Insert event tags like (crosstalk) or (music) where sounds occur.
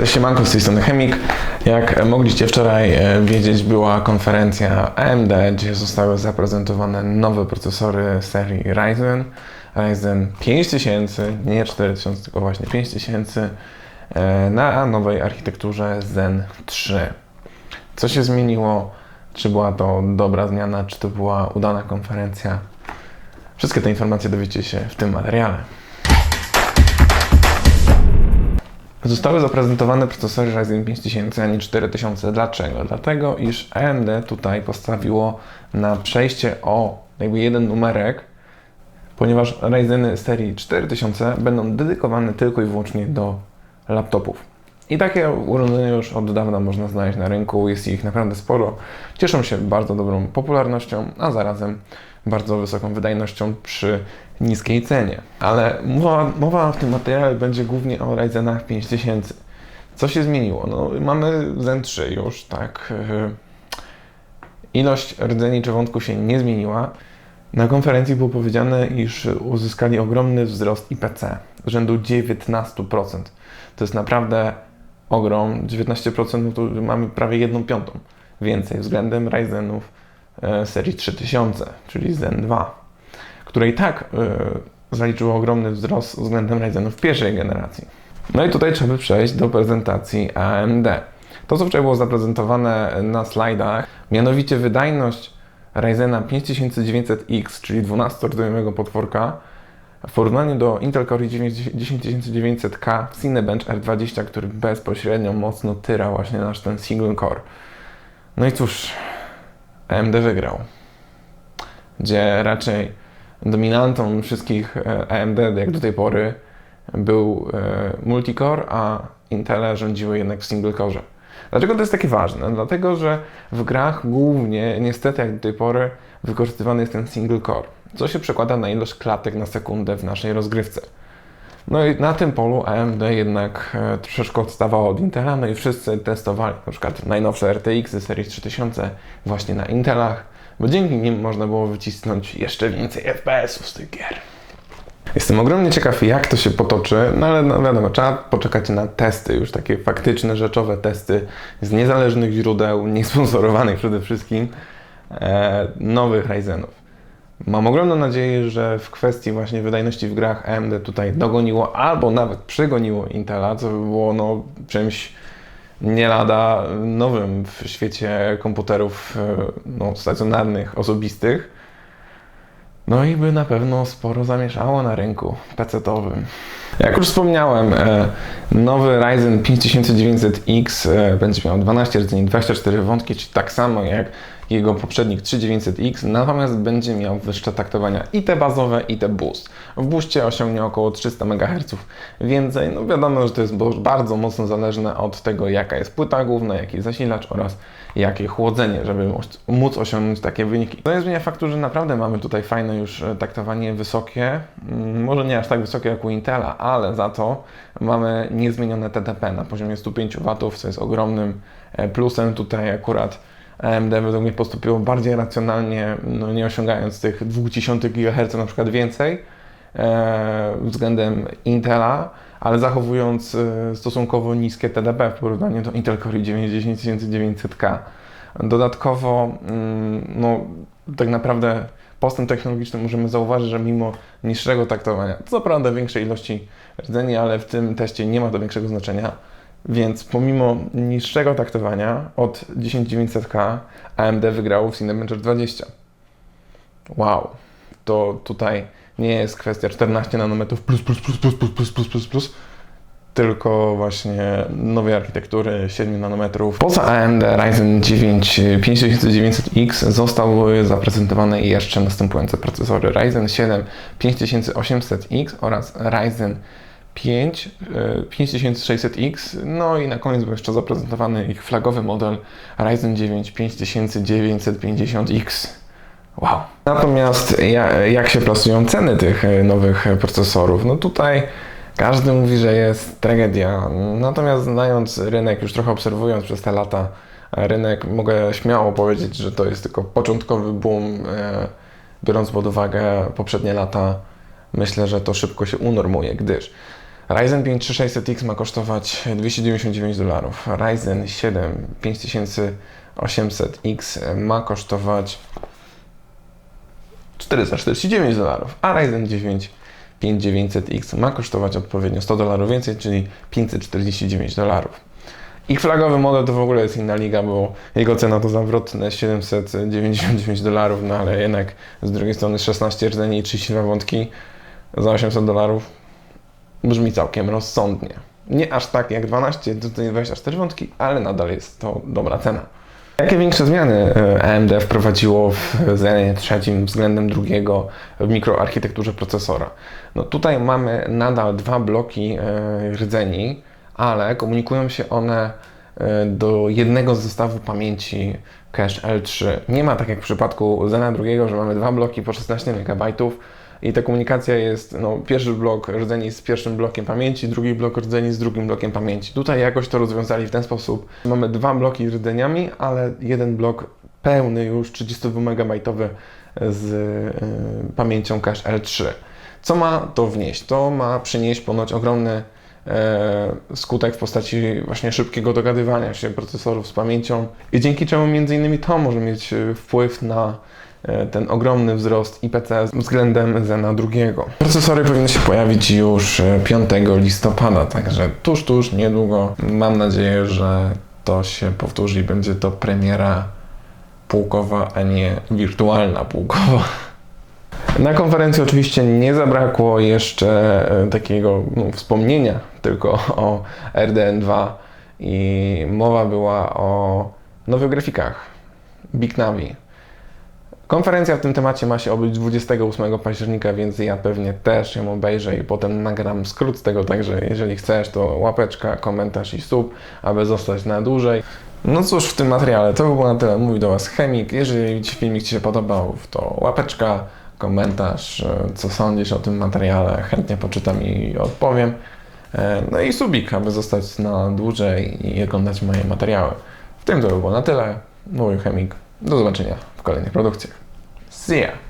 Cześć, siemanko, z tej strony Chemik. Jak mogliście wczoraj e, wiedzieć, była konferencja AMD, gdzie zostały zaprezentowane nowe procesory serii Ryzen. Ryzen 5000, nie 4000, tylko właśnie 5000 e, na nowej architekturze Zen 3. Co się zmieniło? Czy była to dobra zmiana, czy to była udana konferencja? Wszystkie te informacje dowiecie się w tym materiale. Zostały zaprezentowane procesory Ryzen 5000, a nie 4000. Dlaczego? Dlatego, iż AMD tutaj postawiło na przejście o jakby jeden numerek, ponieważ Ryzeny serii 4000 będą dedykowane tylko i wyłącznie do laptopów. I takie urządzenia już od dawna można znaleźć na rynku, jest ich naprawdę sporo. Cieszą się bardzo dobrą popularnością, a zarazem bardzo wysoką wydajnością przy niskiej cenie. Ale mowa, mowa w tym materiale będzie głównie o Ryzenach 5000. Co się zmieniło? No, mamy Zen 3 już, tak. Ilość rdzeni czy wątku się nie zmieniła. Na konferencji było powiedziane, iż uzyskali ogromny wzrost IPC, rzędu 19%. To jest naprawdę ogrom. 19% no to mamy prawie 1 piątą więcej względem Ryzenów e, serii 3000, czyli Zen 2, które i tak e, zaliczyło ogromny wzrost względem Ryzenów pierwszej generacji. No i tutaj trzeba przejść do prezentacji AMD. To, co wczoraj było zaprezentowane na slajdach, mianowicie wydajność Ryzena 5900X, czyli 12-rdzeniowego potworka, w porównaniu do Intel Core i 10900K Cinebench R20, który bezpośrednio mocno tyra właśnie nasz ten single core. No i cóż, AMD wygrał. Gdzie raczej dominantą wszystkich e, AMD jak do tej pory był e, multicore, a Intele rządziły jednak w single core. Dlaczego to jest takie ważne? Dlatego, że w grach głównie, niestety jak do tej pory, wykorzystywany jest ten single core, co się przekłada na ilość klatek na sekundę w naszej rozgrywce. No i na tym polu AMD jednak e, troszeczkę odstawało od Intela, no i wszyscy testowali na przykład najnowsze RTX y serii 3000 właśnie na Intelach, bo dzięki nim można było wycisnąć jeszcze więcej FPS-ów z tych gier. Jestem ogromnie ciekaw, jak to się potoczy, no ale no wiadomo, trzeba poczekać na testy, już takie faktyczne, rzeczowe testy z niezależnych źródeł, (laughs) niesponsorowanych przede wszystkim, e, nowych Ryzenów. Mam ogromną nadzieję, że w kwestii właśnie wydajności w grach AMD tutaj dogoniło albo nawet przegoniło Intela, co by było no, czymś nie lada nowym w świecie komputerów e, no, stacjonarnych, osobistych. No i by na pewno sporo zamieszało na rynku PC-owym. Jak już wspomniałem, e, nowy Ryzen 5900X e, będzie miał 12 rdzeni, 24 wątki, czyli tak samo jak jego poprzednik 3900X, natomiast będzie miał wyższe taktowania i te bazowe, i te boost. W boostie osiągnie około 300 MHz więcej. No wiadomo, że to jest bardzo mocno zależne od tego, jaka jest płyta główna, jaki zasilacz oraz jakie chłodzenie, żeby móc osiągnąć takie wyniki. To nie zmienia faktu, że naprawdę mamy tutaj fajne już e, taktowanie wysokie, mm, może nie aż tak wysokie jak u Intela, ale za to mamy niezmienione TDP na poziomie 105 W, co jest ogromnym e, plusem. Tutaj akurat AMD według mnie postąpiło bardziej racjonalnie, no nie osiągając tych 2000 GHz na przykład więcej e, względem Intela, ale zachowując e, stosunkowo niskie TDP w porównaniu do Intel Core i 9900K. Dodatkowo, mm, no, tak naprawdę postęp technologiczny możemy zauważyć, że mimo niższego taktowania, co prawda większej ilości rdzeni, ale w tym teście nie ma to większego znaczenia, więc pomimo niższego taktowania od 10900K AMD wygrało w Cinebench 20. Wow, to tutaj nie jest kwestia 14 nanometrów plus, plus, plus, plus, plus, plus, plus, plus, plus, tylko właśnie nowej architektury 7 nanometrów. Poza AMD Ryzen 9 5900X zostały zaprezentowane jeszcze następujące procesory Ryzen 7 5800X oraz Ryzen 5 5600X, no i na koniec był jeszcze zaprezentowany ich flagowy model Ryzen 9 5950X. Wow. Natomiast jak się plasują ceny tych e, nowych procesorów? No tutaj każdy mówi, że jest tragedia. Natomiast znając rynek, już trochę obserwując przez te lata rynek, mogę śmiało powiedzieć, że to jest tylko początkowy boom, e, biorąc pod uwagę poprzednie lata. Myślę, że to szybko się unormuje, gdyż Ryzen 5 3600X ma kosztować 299 dolarów. Ryzen 7 5800X ma kosztować 449 dolarów, a Ryzen 9 5900X ma kosztować odpowiednio 100 dolarów więcej, czyli 549 dolarów. Ich flagowy model to w ogóle jest inna liga, bo jego cena to zawrotne 799 dolarów, no ale jednak z drugiej strony 16 rdzeni i 32 wątki za 800 dolarów brzmi całkiem rozsądnie. Nie aż tak jak 12, tutaj 24 wątki, ale nadal jest to dobra cena. Jakie większe zmiany e, AMD wprowadziło w Zenie trzecim względem drugiego w mikroarchitekturze procesora? No tutaj mamy nadal dwa bloki e, rdzeni, ale komunikują się one e, do jednego z zestawów pamięci cache L3. Nie ma tak jak w przypadku Zena drugiego, że mamy dwa bloki po 16 MB i ta komunikacja jest, no, pierwszy blok rdzeni z pierwszym blokiem pamięci, drugi blok rdzeni z drugim blokiem pamięci. Tutaj jakoś to rozwiązali w ten sposób. Mamy dwa bloki rdzeniami, ale jeden blok pełny już 32 MB z y, pamięcią cache L3. Co ma to wnieść? To ma przynieść ponoć ogromny e, skutek w postaci właśnie szybkiego dogadywania się procesorów z pamięcią i dzięki czemu między innymi to może mieć e, wpływ na ten ogromny wzrost IPC względem Zena drugiego. Procesory powinny się pojawić już e, 5 listopada, także tuż, tuż, niedługo. Mam nadzieję, że to się powtórzy i będzie to premiera pułkowa, a nie wirtualna pułkowa. Na konferencji oczywiście nie zabrakło jeszcze e, takiego no, wspomnienia tylko o RDN2 i mowa była o nowych grafikach Big Navi. Konferencja w tym temacie ma się odbyć 28 października, więc ja pewnie też ją obejrzę i potem nagram skrót z tego, także jeżeli chcesz, to łapeczka, komentarz i sub, aby zostać na dłużej. No cóż, w tym materiale to by było na tyle. Mówił do Was Chemik. Jeżeli filmik Ci się podobał, to łapeczka, komentarz, e, co sądzisz o tym materiale. Chętnie poczytam i odpowiem. E, No i subik, aby zostać na dłużej i oglądać moje materiały. W tym to by było na tyle. Mówił Chemik. Do zobaczenia w kolejnych produkcjach. See ya!